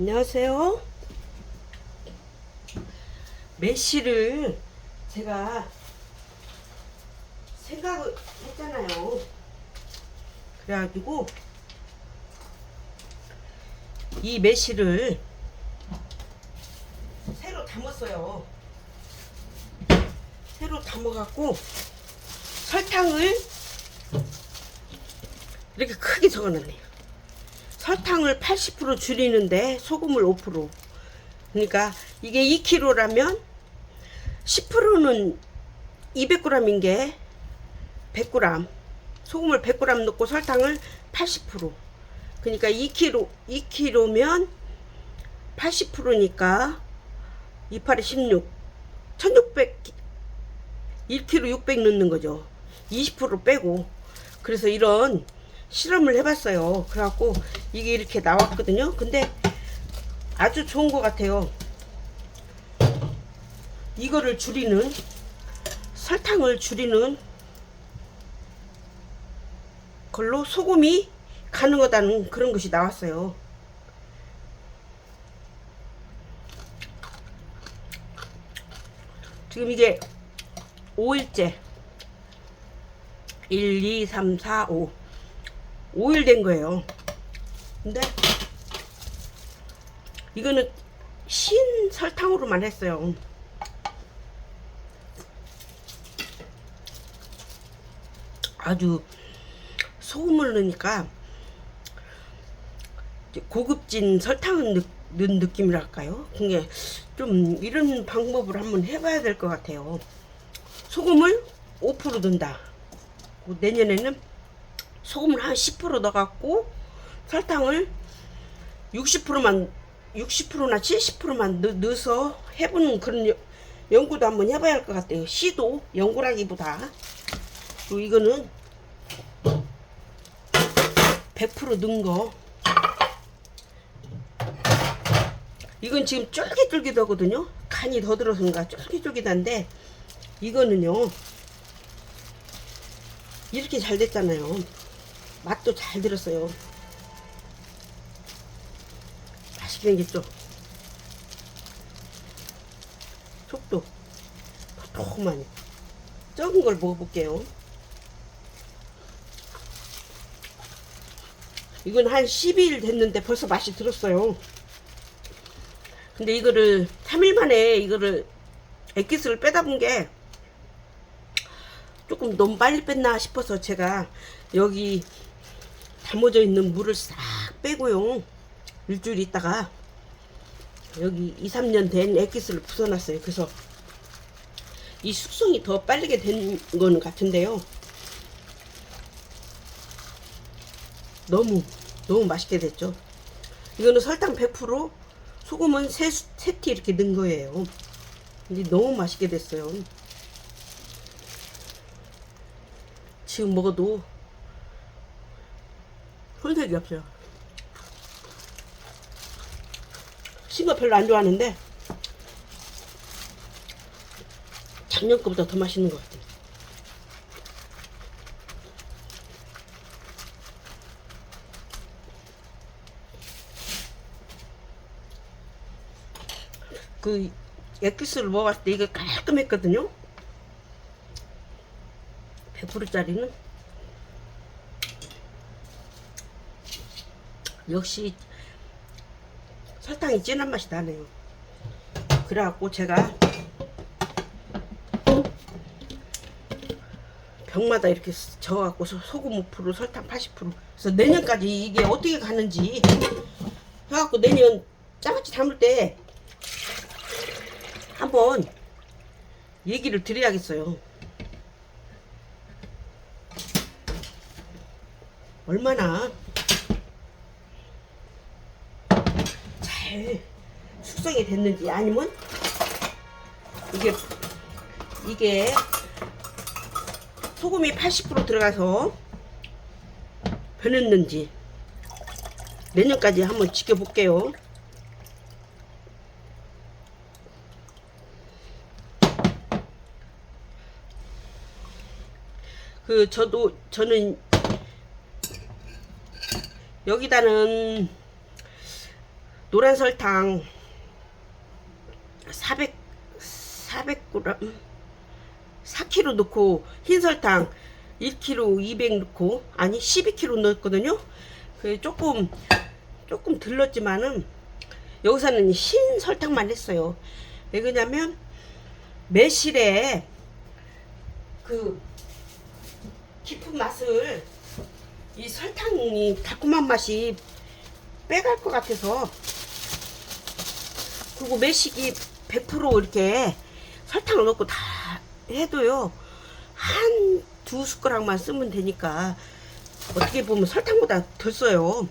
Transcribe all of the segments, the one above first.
안녕하세요. 메시를 제가 생각을 했잖아요. 그래가지고 이 메시를 새로 담았어요. 새로 담아갖고 설탕을 이렇게 크게 적어놨네요. 설탕을 80% 줄이는데 소금을 5%. 그러니까 이게 2kg라면 10%는 200g인 게 100g. 소금을 100g 넣고 설탕을 80%. 그러니까 2kg 2kg면 80%니까 28에 16. 1600 1kg 600 넣는 거죠. 20% 빼고. 그래서 이런 실험을 해봤어요. 그래갖고 이게 이렇게 나왔거든요. 근데 아주 좋은 것 같아요. 이거를 줄이는 설탕을 줄이는 걸로 소금이 가능하다는 그런 것이 나왔어요. 지금 이게 5일째 1, 2, 3, 4, 5 5일 된 거예요. 근데 이거는 신 설탕으로만 했어요. 아주 소금을 넣으니까 고급진 설탕을 넣, 넣은 느낌이랄까요? 그게 좀 이런 방법을 한번 해봐야 될 것 같아요. 소금을 5% 넣는다. 내년에는 소금을 한 10% 넣어갖고 설탕을 60%만 60%나 70%만 넣, 넣어서 해보는 그런 여- 연구도 한번 해봐야 할 것 같아요. 시도 연구라기보다 그리고 이거는 100% 넣은 거 이건 지금 쫄깃쫄깃하거든요. 간이 더 들어서인가 쫄깃쫄깃한데 이거는요 이렇게 잘 됐잖아요. 맛도 잘 들었어요. 맛있게 생겼죠? 속도 도톰하니 적은 걸 먹어볼게요. 이건 한 12일 됐는데 벌써 맛이 들었어요. 근데 이거를 3일 만에 이거를 액기스를 빼다 본 게 조금 너무 빨리 뺐나 싶어서 제가 여기 담아져 있는 물을 싹 빼고요. 일주일 있다가 여기 2, 3년 된 액기스를 부숴놨어요. 그래서 이 숙성이 더 빠르게 된 거는 같은데요. 너무 너무 맛있게 됐죠. 이거는 설탕 100% 소금은 세, 세티 이렇게 넣은 거예요. 근데 너무 맛있게 됐어요. 지금 먹어도 손색이 없어요. 신거 별로 안 좋아하는데 작년 거보다 더 맛있는 것 같아요. 그 액기스를 먹었을 때 이게 깔끔했거든요. 100%짜리는 역시 설탕이 진한 맛이 나네요. 그래갖고 제가 병마다 이렇게 저어갖고 소- 소금 5% 설탕 80% 그래서 내년까지 이게 어떻게 가는지 해갖고 내년 짜같이 담을 때 한번 얘기를 드려야겠어요. 얼마나 잘 숙성이 됐는지 아니면 이게 이게 소금이 80% 들어가서 변했는지 내년까지 한번 지켜볼게요. 그 저도 저는 여기다는 노란 설탕 400 400g 4kg 넣고 흰 설탕 1kg 200 넣고 아니 12kg 넣었거든요. 그 조금 조금 들렀지만은 여기서는 흰 설탕만 했어요. 왜 그러냐면 매실에 그 깊은 맛을 이 설탕이 달콤한 맛이 빼갈 것 같아서 그리고 매식이 100% 이렇게 설탕을 넣고 다 해도요 한 두 숟가락만 쓰면 되니까 어떻게 보면 설탕보다 덜 써요.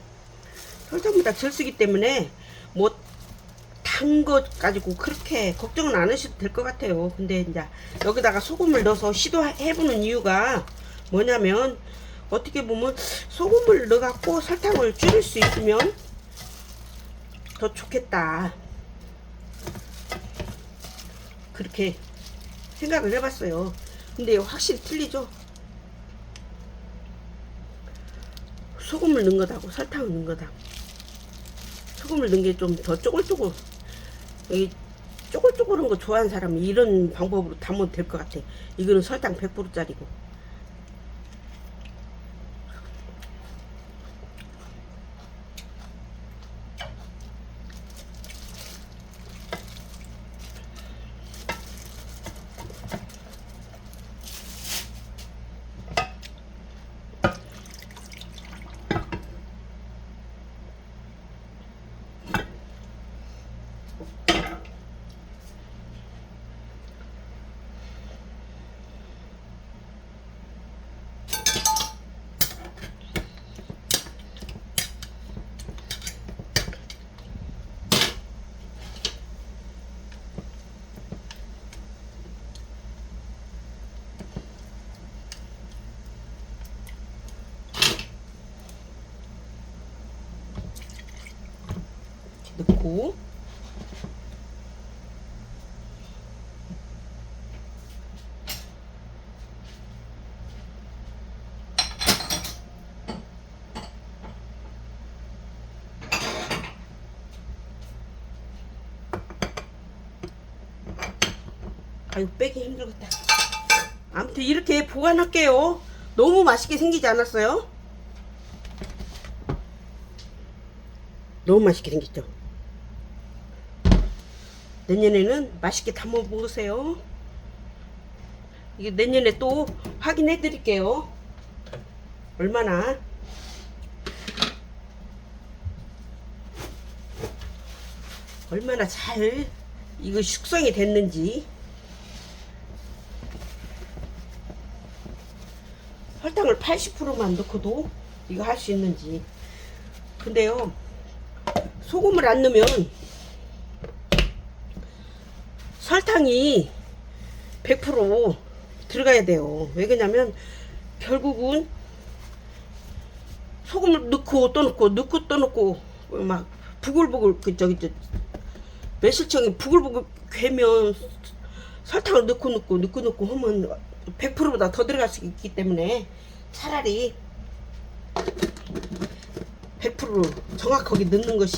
설탕보다 덜 쓰기 때문에 뭐단것 가지고 그렇게 걱정은 안 하셔도 될 것 같아요. 근데 이제 여기다가 소금을 넣어서 시도해보는 이유가 뭐냐면 어떻게 보면 소금을 넣어갖고 설탕을 줄일 수 있으면 더 좋겠다 그렇게 생각을 해봤어요. 근데 확실히 틀리죠? 소금을 넣은 거다고 설탕을 넣은 거다. 소금을 넣은 게 좀 더 쪼글쪼글 이 쪼글쪼글한 거 좋아하는 사람은 이런 방법으로 담으면 될 것 같아. 이거는 설탕 100%짜리고. 넣고 아이고 빼기 힘들겠다 아무튼 이렇게 보관할게요 너무 맛있게 생기지 않았어요? 너무 맛있게 생겼죠? 내년에는 맛있게 담아 먹으세요. 이게 내년에 또 확인해 드릴게요. 얼마나 얼마나 잘 이거 숙성이 됐는지 설탕을 80%만 넣고도 이거 할 수 있는지 근데요 소금을 안 넣으면 설탕이 100% 들어가야 돼요. 왜 그러냐면 결국은 소금을 넣고 또 넣고 넣고 또 넣고 막 부글부글 그 저기 저 매실청이 부글부글 괴면 설탕을 넣고 넣고 넣고 넣고 하면 100%보다 더 들어갈 수 있기 때문에 차라리 100% 정확하게 넣는 것이